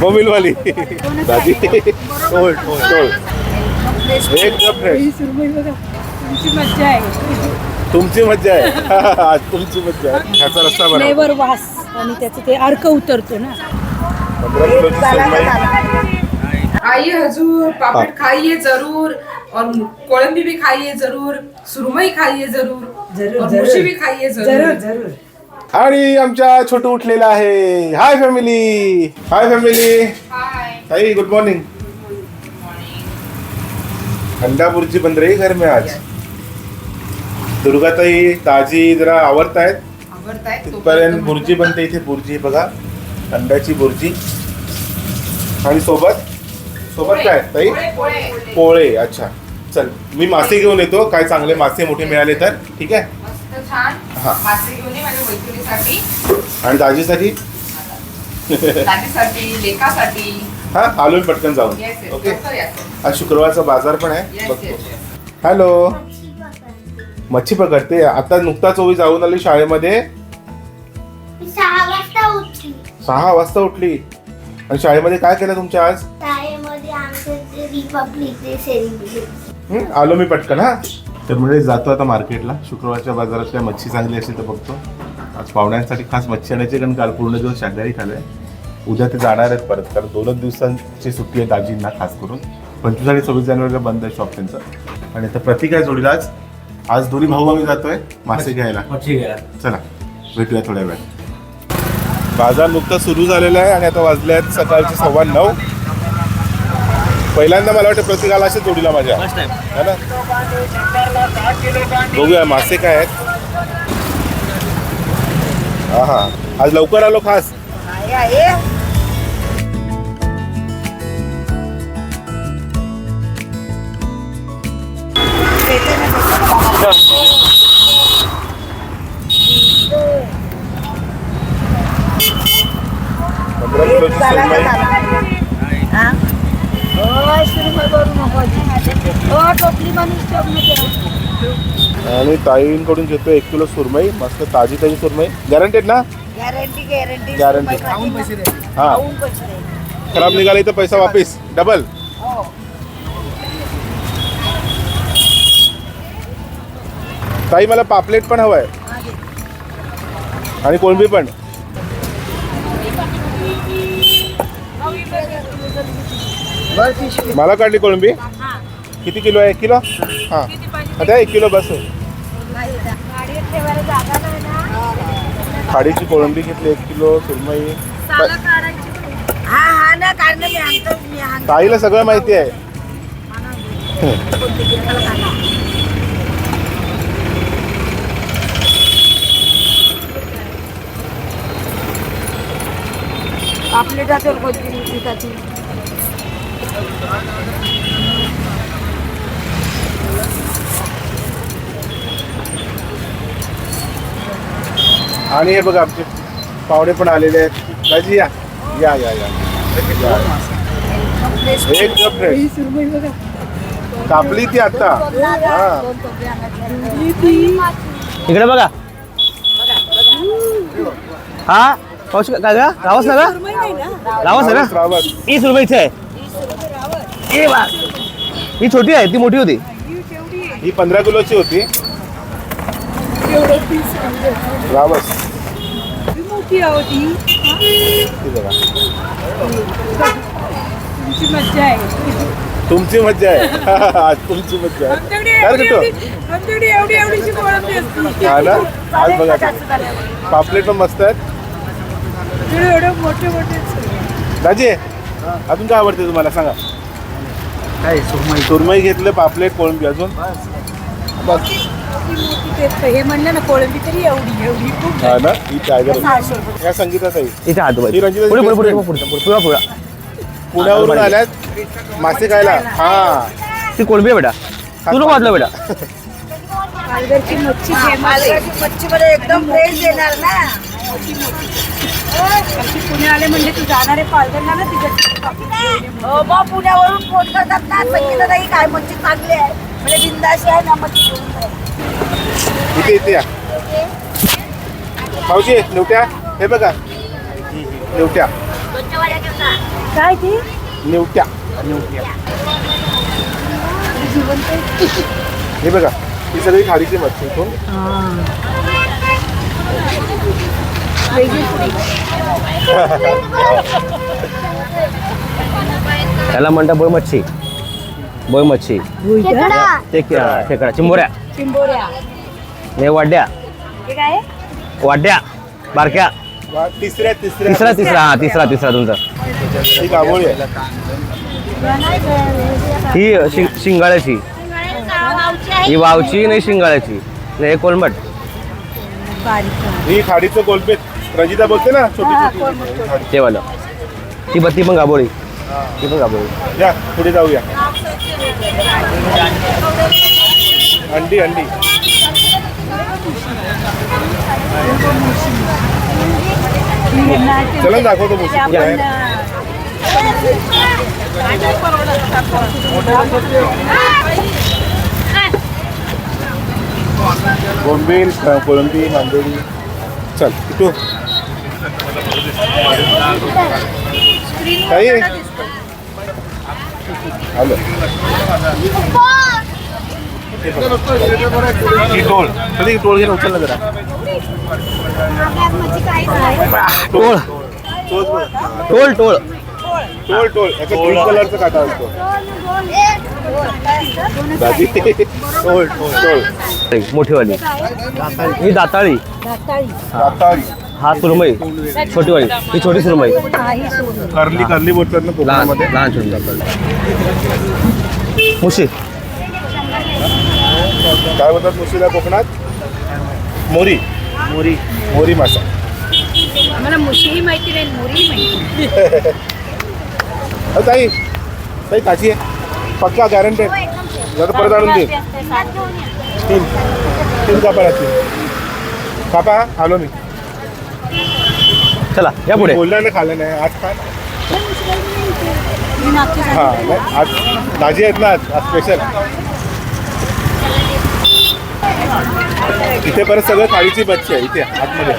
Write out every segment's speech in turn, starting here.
मोबिलवाली दादी. एकदम फ्रेश तुमची मज्जा आहे. तुमची मज्जा आहे. आज तुमची मज्जा आहे. ह्याचा रस्ता बरा फ्लेवर वास. आणि त्याचं ते अर्क उतरतो ना. पंधरा किलोची सुरमई. आइए हजूर पापड़ खाइए जरूर. और कोलंबी भी खाइए जरूर. सुरमई खाइए जरूर. जरूर, और जरूर. मुशी भी खाइए जरूर जरूर. आणि आमच्या छोटू उठलेला आहे. हाय फॅमिली हाय फॅमिली ताई गुड मॉर्निंग अंडा बुर्जी बन रही घर में आज? दुर्गाताई ताजी जरा आवडतायत आवडताय तिथपर्यंत बुर्जी बनते इथे बुर्जी बघा. अंड्याची बुर्जी. आणि सोबत? सोबत काय ताई? पोळे अच्छा. चल मी मासे घेऊन येतो. काय चांगले मासे मोठे मिळाले तर ठीक आहे? हा. मैत्रिणीसाठी आणि दाजीसाठी? लेकासाठी हा आलो मी पटकन जाऊन. येस येस ओके लवकर या. आज शुक्रवारचा बाजार पण आहे. येस बघतो. येस हॅलो मच्छी पकडते. आता नुकताच ओवी जाऊन आली शाळेमध्ये. सहा वाजता उठली. सहा वाजता उठली. आणि शाळेमध्ये काय केलं तुमच्या आज? शाळेमध्ये आमचं जे रिपब्लिक डे सेलिब्रेट हं? आलो मी पटकन हा. तर म्हणजे जातो आता मार्केटला. शुक्रवारच्या बाजारात काय मच्छी चांगली असेल तर बघतो. आज पाहुण्यांसाठी खास मच्छी आणायची कारण काल पूर्ण दिवस शाकाहारी खाल्लंय उद्या ते जाणार आहेत परत. कारण दोनच दिवसांची सुट्टी आहे दाजींना खास करून. पंचवीस आणि सव्वीस जानेवारीला बंद आहे शॉप त्यांचं. आणि आता प्रतीक आहे जोडीला आज. आज दोन्ही भाऊ आम्ही जातोय. मासे घ्यायला. चला भेटूया थोड्या वेळ. बाजार नुकताच सुरू झालेला आहे आणि आता वाजले आहेत सकाळचे सव्वा नऊ. पहिल्यांदा मला वाटतं प्रत्येकाला असे जोडीला माझ्या. है ना? बघूया मासे काय आहेत. हा हा आज लवकर आलो खास पंधरा किलोची सुरमई. आणि ताईंकडून घेतो एक किलो सुरमई. मस्त ताजी ताजी सुरमई. गॅरंटेड ना? गॅरंटी गॅरंटी गॅरंटी हा. खराब निघाली तर पैसा वापिस. डबल ताई मला पापलेट पण हवंय. आणि कोळंबी पण. मला काढली कोळंबी. किती किलो आहे? एक किलो? हां. आता एक किलो बस. खाडीची कोळंबी घेतली एक किलो सुरमई. हा हा ताईला सगळं माहिती आहे. आपले जातो आणि हे बघा आमचे पाहुणे पण आलेले आहेत. दाजी या. या या या. कापली ती आता. हा. इकडे बघा. हा? पाऊस काय का रावस ना का रावस आहे ना. ही सुरमई इथे आहे. ए ही छोटी आहे ती मोठी होती. ही पंधरा किलोची होती. रावस. किती होती तुमची मज्जा आहे. तुमची मज्जा आहे. आज तुमची मज्जा आहे. काय एवढी रे एवढी कुठं? आमच्याकडे एवढी एवढीची कोळंबी असते. हा ना? आज बघा पापलेट पण मस्त आहेत. एवढे एवढे मोठे मोठे सुरमई. दाजी अजून काय आवडते तुम्हाला? सांगा. काय सुरमई? सुरमई घेतलं पापलेट कोळंबी अजून? बस. ते- हे म्हणलं ना कोळंबी तरी एवढी एवढी खूप हा ना? ही टायगर सहाशे रुपये. या संगीताताई इथे हात ही रंजिताची पुढे पुढे पुढे best पुढे पुढे पुढे पुढे. पुण्यावरून आल्यात. मासे खायला. हा. ती कोळंबी आहे बेटा. तू नको वाटलं बेटा. पालघरची मच्छी फेमस मच्छीमध्ये एकदम फ्रेश येणार ना. पुणे आले म्हणजे तू जाणार आहे पालघरला ना तिकडे. हो मग पुण्यावरून फोन करतात ना संगीता नाही काय मच्छी चांगली आहे. म्हणजे बिंदाशी आहे ना मच्छी घेऊन. इथे इथे या. भाऊजी नेवट्या? हे बघा. नेवट्या. काय ती? निवट्या. निवट्या. हे बघा. ही सगळी खाडीची मच्छी इथून. त्याला म्हणतात बोय मच्छी बोय मच्छी खेकडा खेकडा चिंबोऱ्या. चिंबोऱ्या. हे वाड्या. हे काय? वाड्या. बारक्या. तिसऱ्या तिसऱ्या. तिसरा तिसरा. हा तिसरा तिसरा तुमचा. ही ही शिं- शिंगाळ्याची. ही वावची नाही शिंगाळ्याची. नाही हे कोलमट. ही खाडीचं कोलपेट. रजिता बोलते ना छोटी छोटी. ते वालं. ती बत्ती पण गाबोळी ती पण गाबोळी या पुढे जाऊया. अंडी अंडी चला ना दाखवतो मुशी कुठे आहे. बोंबील क- कोळंबी मांदेली चल किटू ताई आलो. ही टोळ. कधी टोळ घेऊन उचल ना जरा? टोळ. टोळ टोळ. टोळ टोळ. याचा ग्रीन कलरचा काटा असतो दादी. टोळ टोळ. मोठीवाली. ही दाताळी. दातारी हा सुरमई छोटीवाली ही छोटी सुरमई. कर्ली कर्ली बोलतात ना लहान कोकणामध्ये लहान छोटी. मुशी. काय बोलतात मुशीला कोकणात? मोरी. मोरी. मोरी मासा. मला मुशीही माहिती नाही मुरी माहिती अ, ताई ताई काची आहे. पक्का गॅरंटेड जरा परत आणून दे. तीन. तीन कापा लागतील कापा आलो मी. चला या पुढे. बोलल्यानं खाल्लं नाही. आज काय? हा नाही आज भाजी आहेत ना आज आज स्पेशल इथे परत सगळं थाळीची मच्छी आहे इथे आतमध्ये.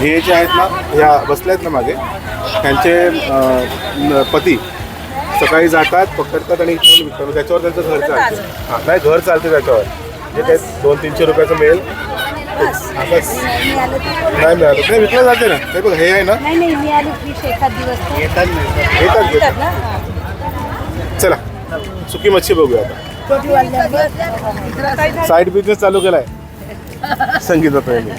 हे जे आहेत ना ह्या बसल्या आहेत ना मागे त्यांचे पती सकाळी जातात पकडतात आणि इथून विकतात त्याच्यावर त्यांचं घर चालतं. हां नाही घर चालतं त्याच्यावर. जे काही दोन तीनशे रुपयाचं मिळेल नाही मिळालं नाही विकलं जाते ना. ते बघ हे आहे ना. येतात येतात. चला सुकी मच्छी बघूया आता. साईड बिझनेस चालू केलाय. संगीताचा यांनी.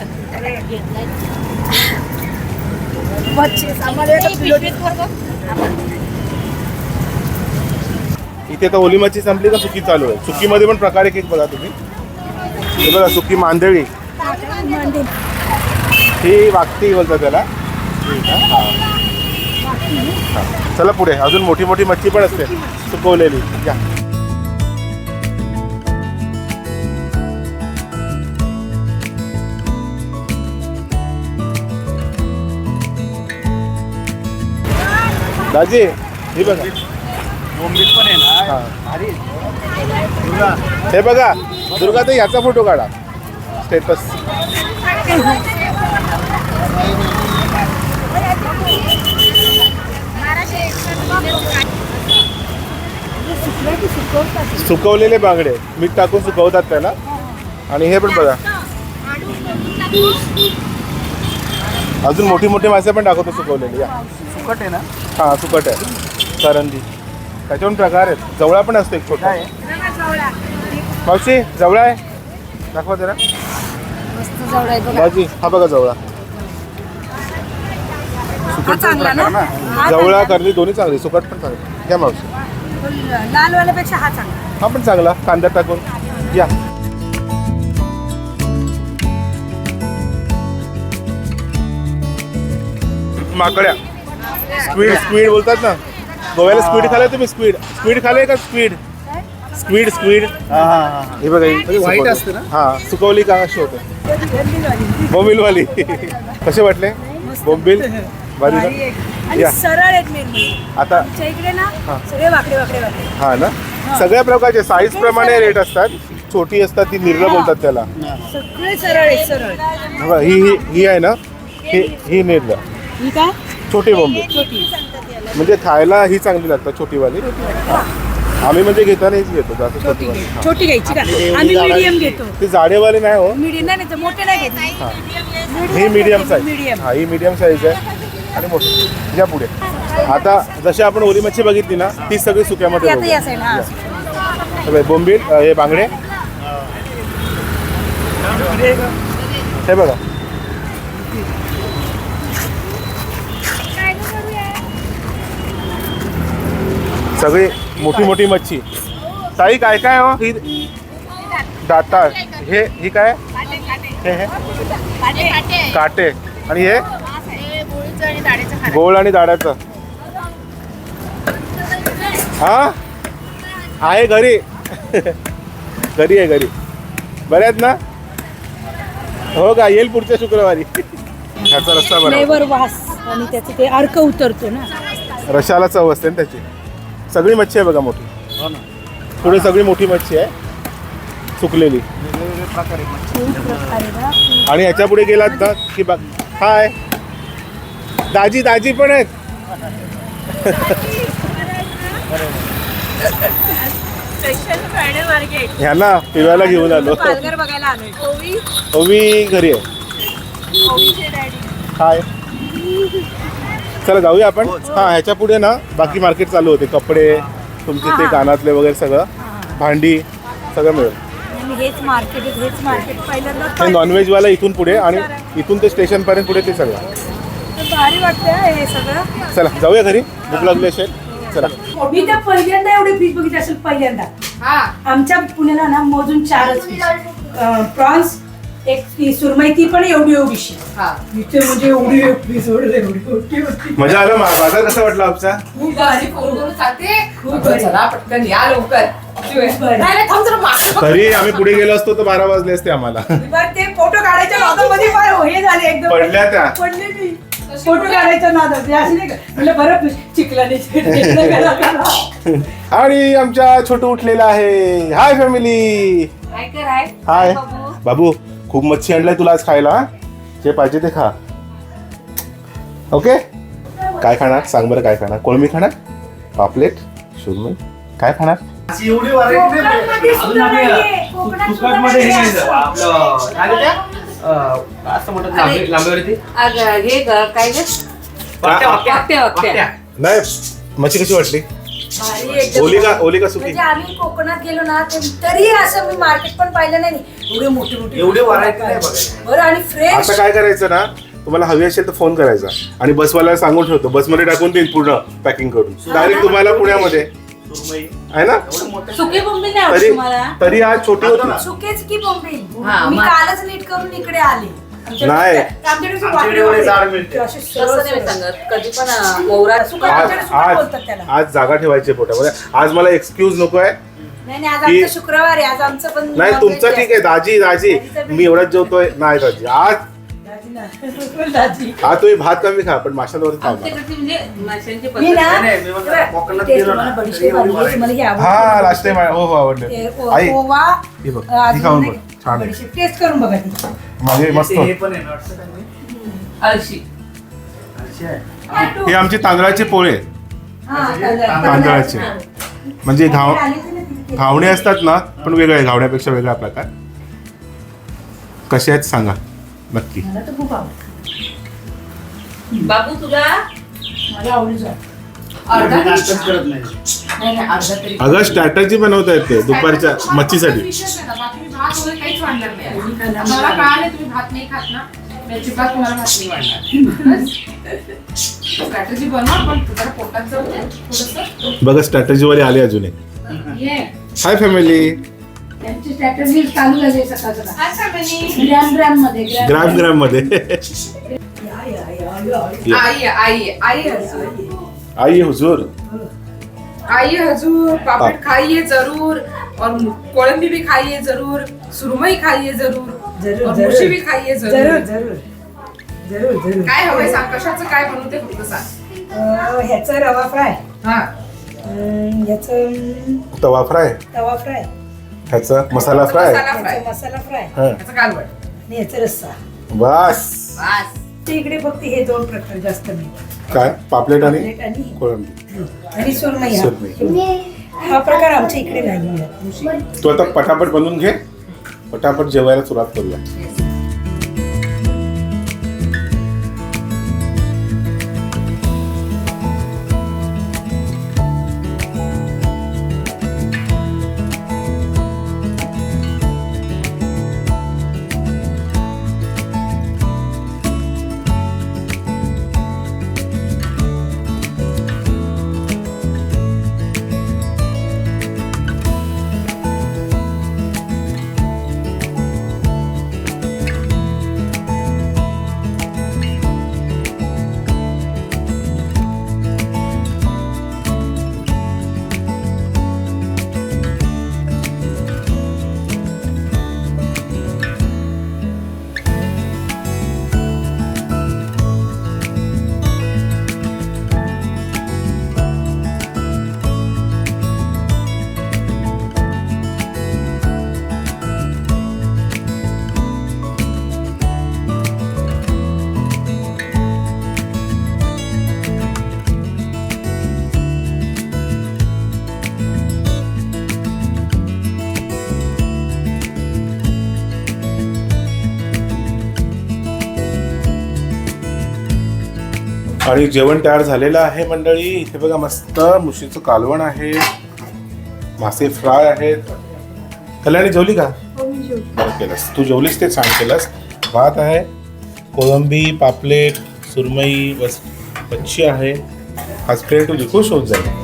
इथे तर ओली मच्छी संपली का सुकी चालू आहे? सुकीमध्ये पण प्रकार एक बघा तुम्ही. हे बघा सुकी मांदळी ही वागती बोलतात त्याला. चला पुढे. अजून मोठी मोठी मच्छी पण असते. सुकवलेली. या. दाजी ही बघा. हा. हे बघा दुर्गा ते याचा फोटो काढा. स्टेटस सुकवलेले बांगडे. मीठ टाकून सुकवतात त्याला. आणि हे पण बघा. अजून मोठी मोठी मासे पण दाखवतो सुकवलेली. या. सुकट आहे ना? हा सुकट आहे. करंदी. त्याच्यावरून प्रकार आहेत. जवळा पण असतो एक छोटा मावशी जवळा आहे? दाखवा जरा. बाजी हा बघा जवळा. चांगला ना? जवळा करली दोन्ही चांगली. सुकट पण चांगली. घ्या मावशी. चांगला. लालवाल्यापेक्षा हा चांगला. हा पण चांगला. कांदा टाकून. या. माकड्या. स्क्वीड स्क्वीड बोलतात ना. गोव्याला स्क्वीड खाल्लं तुम्ही स्क्वीड स्क्वीड खाल्ले का स्क्वीड स्क्वीड स्क्वीड हे बघा व्हाईट असते ना? हा. सुकवली का अशी होते? बोंबिलवाली. कसे वाटले? बोंबिल? भारी ना? आणि या. सरळ आहेत मेन म्हणजे आता आमच्या इकडे ना हा. सगळे वाकडे वाकडे वाकडे. हा ना? सगळ्या प्रकारचे साईज प्रमाणे रेट असतात. छोटी असतात ती निर्ल बोलतात त्याला. सगळे सरळ आहेत सरळ. बघा, ही ही ही आहे ना? ही ही निर्ल. ही काय छोटी बोंबी छोटी म्हणजे खायला ही चांगली लागतात छोटीवाली. आम्ही म्हणजे घेताना हीच घेतो जास्त छोटी छोटीवाली. छोटी घ्यायची का? आम्ही मीडियम घेतो. ती जाडेवाली नाही हो. मीडियम नाही नाही, मोठे नाही घेत. ही. मीडियम साईज मीडियम हा ही मीडियम साईज आहे. आणि मोठी. या पुढे. आता जशी आपण ओली मच्छी बघितली ना ती सगळी सुक्यामध्ये आता बघूया. या साईड हा. हे बघ, बोंबील अ, हे बांगडे. हे बघा. सगळी मोठी मोठी मच्छी. ताई काय काय हो ही दाता हे ही काय? हे हे. काटे. आणि हे? गोळ आणि दाड्याचं हा? आहे घरी. घरी आहे घरी. बरे आहेत ना? हो का? येईल पुढच्या शुक्रवारी. ह्याचा रस्ता बरा. फ्लेवर वास आणि त्याचं ते अर्क उतरतो ना. रशाला चव असते ना त्याची. सगळी मच्छी आहे बघा मोठी. पुढे सगळी मोठी मच्छी आहे. सुकलेली. आणि ह्याच्या पुढे गेलात ना की बघ हाय. दाजी दाजी पण आहेत. ह्यांना फिरायला घेऊन आलो. पालघर बघायला आलोय. ओवी घरी आहे. हाय. चला जाऊया आपण. हा ह्याच्या पुढे ना बाकी मार्केट चालू होते. कपडे तुमचे ते कानातले वगैरे सगळं. भांडी सगळं मिळेल. आणि हेच मार्केट हेच मार्केट हे पहिल्यांदा नॉनव्हेजवाला इथून पुढे आणि इथून ते स्टेशनपर्यंत पुढे ते सगळं. भारी वाटतंय हे सगळं. चला जाऊया घरी. भूक लागली असेल चला. मी तर पहिल्यांदा एवढे फिश बघितले असेल पहिल्यांदा. हा. आमच्या पुण्याला ना मोजून चारच फिश प्रॉन्स एक ती सुरमई ती पण एवढी एवढीशी हा. इथे म्हणजे एवढी एवढी एवढी एवढी मोठी होती. मजा आलं मा- बाजार कसा वाटला आमचा? खूप भारी फोन करून सांगते खूप भारी. चला पटकन या लवकर. शिवाय. भारी. नाही नाही, थांब जरा मागं. बघ. तरी आम्ही पुढे गेलो असतो तर बारा वाजले असते आम्हाला. बरं ते फोटो काढायच्या नादामध्ये फार हे झाले एकदम. पडल्या त्या. पडले मी. फोटो काढायच्या नादात असे नाही का? म्हटलं बरं चिखलाने चिखलं करा, करा. आणि आमच्या छोटू उठलेला आहे. हाय फॅमिली कर आहे हाय बाबू खूप मच्छी आणलाय तुला आज खायला? जे पाहिजे ते खा. ओके काय खाणार? सांग बरं काय खाणार. कोळमी खाणार? पापलेट? सुरमई काय खाणार? एवढी. नाही मच्छी कशी वाटली? भारी एकदम. म्हणजे आम्ही कोकणात गेलो ना ते तरी असं मी मार्केट पण पाहिलं नाही. एवढे मोठे मोठे एवढे variety नाही बघायला. बरं आणि फ्रेश आता काय करायचं ना तुम्हाला हवी असेल तर फोन करायचा. आणि बसवाल्याला सांगून ठेवतो. बसमध्ये टाकून देईल पूर्ण पॅकिंग करून. डायरेक्ट तुम्हाला पुण्यामध्ये. सुरमई आहे ना? एवढं मोठं सुकी बोंबील नाही आवडत तरी तुम्हाला? तरी आज छोटी होती. सुकेच की बोंबील हा, मी कालच नीट करून इकडे आले. नाही. तसं. सांगत. कधी पण अं, मोहरा आज आज त्याला. आज जागा ठेवायची पोटामध्ये. आज मला एक्सक्यूज नको आहे नाही नाही आज की- आमचं शुक्रवार आहे. आज आमचं पण नाही तुमचं ठीक आहे दाजी दाजी. मी एवढंच जेवतोय. नाही दाजी. आज आज तुम्ही भात कमी खा पण माशांवर खाऊ नका. म्हणजे मी ना ते तुम्हाला बडीशेप आवडली. तुम्हाला हे आवडली. हा लास्ट टाइम हो हो आवडले ते ओ- आई ओवा हे बघ, अं, अजून ही खाऊन बघ. छान आहे. बडीशेप टेस्ट करून बघा ती माझे मस्त हे पण आहे nuts आहे ना? अळशी अशी आहे. हे आमचे तांदळाचे पोळे हा, तांदळाचे. तांदळाचे म्हणजे घाव आले होते ना तिथे. घावणे असतात ना पण वेगळे घावण्यापेक्षा वेगळा प्रकार कसे आहेत सांगा नक्की. मला तर खूप आवडतं. बाबू तुला? माझ्या आवडीचं आहे. अर्धा मी तरी नाश्ताच खा. करत नाही. नाही नाही अर्धा तरी. खा. अगं स्ट्रॅटर्जी बनवता येते दुपारच्या मच्छीसाठी. मला. बघा स्ट्रॅटर्जी वाले आले अजून एक. हाय फॅमिली त्यांची चालू झाली सकाळ ग्रॅम ग्रॅममध्ये ग्राम ग्राममध्ये या, या, या, या, या. आई आई आई हजूर. आई हुजूर. आई हजूर पापड़ खाइए जरूर और कोळंबी भी खाइए जरूर सुरमई खाइए जरूर जरूर, और जरूर. मुशी भी खाइए जरूर. जरूर जरूर. जरूर जरूर. काय हवंय सांग कशाचं काय बनवू ते फक्त सांग. अं, ह्याचं रवा फ्राय. हा. ह्याचं तवा फ्राय. तवा फ्राय. ह्याचा मसाला फ्राय? मसाला फ्राय. ह्याचं मसाला फ्राय. हा. त्याचं कालवण आणि ह्याचं रस्सा. बस. बस. ते इकडे फक्त हे दोन प्रकार जास्त मिळतात काय? पापलेट आणि प्लेट आणि कोळंबी. आणि सुरमई हा. सुरमई. हा प्रकार आमच्या इकडे नाही मिळत तू आता पटापट बनवून घे. पटापट जेवायला सुरुवात करूया. आणि जेवण तयार झालेलं आहे मंडळी. इथे बघा मस्त मुशीचं कालवण आहे. मासे फ्राय आहेत. कल्याणी जेवली का? बरं केलंस. तू जेवलीस ते छान केलंस. भात आहे कोळंबी पापलेट सुरमई वस मच्छी आहे. आज फ्रेंड तुझी खुश होत जाईल.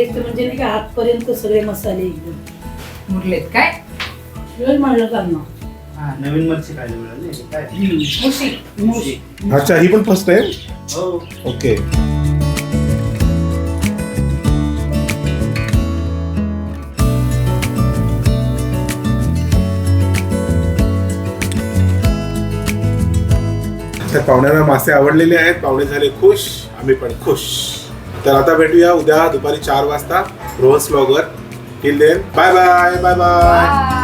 टेस्ट म्हणजे नाही का आतपर्यंत सगळे मसाले एकदम. मुरलेत काय? शिवाय म्हणलं त्यांना नवीन मच्छी खायला मिळाली काय? मुशी. अच्छा ही पण फर्स्ट आहे? हो. ओके. तर पाहुण्यांना मासे आवडलेले आहेत. पाहुणे झाले खुश आम्ही पण खुश. तर आता भेटूया उद्या दुपारी चार वाजता Rohan slogger till then bye bye bye bye